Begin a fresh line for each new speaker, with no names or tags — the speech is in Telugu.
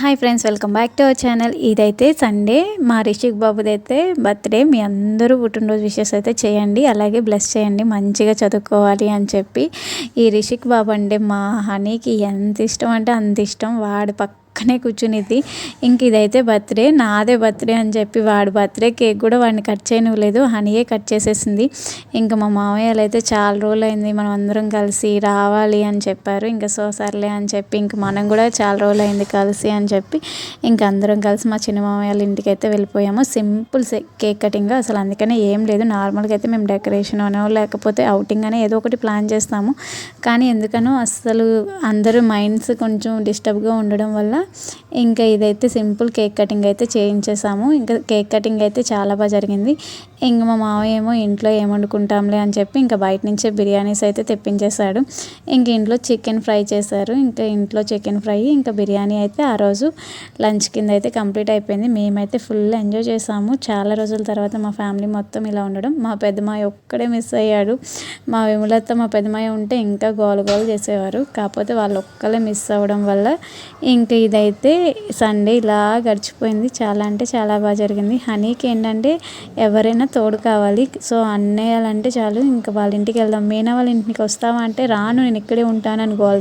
Hi friends welcome back to our channel ఇదైతే సండే మా రిషిక్ బాబుది అయితే బర్త్డే మీ అందరూ పుట్టినరోజు విషెస్ అయితే చేయండి. అలాగే బ్లెస్ చేయండి. మంచిగా చదువుకోవాలి అని చెప్పి ఈ రిషిక్ బాబు అంటే మా హనీకి ఎంత ఇష్టం అంటే అంత ఇష్టం. వాడి పక్క పక్కనే కూర్చునిద్ది. ఇంక ఇదైతే బర్త్డే నాదే బర్త్డే అని చెప్పి వాడు బర్త్డే కేక్ కూడా వాడిని కట్ చేయనివ్వలేదు. హనీయే కట్ చేసేసింది. ఇంకా మా మామయ్యలు అయితే చాలా రోజులు అయింది మనం అందరం కలిసి రావాలి అని చెప్పారు. ఇంకా సో సర్లే అని చెప్పి ఇంక మనం కూడా చాలా రోజులు అయింది కలిసి అని చెప్పి ఇంక అందరం కలిసి మా చిన్న మామయ్యల ఇంటికి అయితే వెళ్ళిపోయాము. సింపుల్ కేక్ కటింగ్ అసలు అందుకనే ఏం లేదు. నార్మల్గా అయితే మేము డెకరేషన్ అనో లేకపోతే అవుటింగ్ అనే ఏదో ఒకటి ప్లాన్ చేస్తాము. కానీ ఎందుకనో అసలు అందరూ మైండ్స్ కొంచెం డిస్టర్బ్గా ఉండడం వల్ల ఇంకా ఇదైతే సింపుల్ కేక్ కటింగ్ అయితే చేయించేసాము. ఇంకా కేక్ కటింగ్ అయితే చాలా బాగా జరిగింది. ఇంక మా మామయ్య ఏమో ఇంట్లో ఏం వండుకుంటాంలే అని చెప్పి ఇంకా బయట నుంచే బిర్యానీస్ అయితే తెప్పించేశాడు. ఇంక ఇంట్లో చికెన్ ఫ్రై చేశారు. ఇంకా ఇంట్లో చికెన్ ఫ్రై ఇంకా బిర్యానీ అయితే ఆ రోజు లంచ్ కింద అయితే కంప్లీట్ అయిపోయింది. మేమైతే ఫుల్ ఎంజాయ్ చేసాము. చాలా రోజుల తర్వాత మా ఫ్యామిలీ మొత్తం ఇలా ఉండడం. మా పెద్దమాయ ఒక్కడే మిస్ అయ్యాడు. మా విములతో మా పెద్దమాయ ఉంటే ఇంకా గోల గోల చేసేవారు. కాకపోతే వాళ్ళు ఒక్కలే మిస్ అవ్వడం వల్ల ఇంకా ఇదైతే సండే ఇలా గడిచిపోయింది. చాలా అంటే చాలా బాగా జరిగింది. హనీకి ఏంటంటే ఎవరైనా తోడు కావాలి. సో అన్నయ్యాలంటే చాలు ఇంకా వాళ్ళ ఇంటికి వెళ్దాం. మీనా వాళ్ళ ఇంటికి వస్తావా అంటే రాను నేను ఇక్కడే ఉంటానని గోల్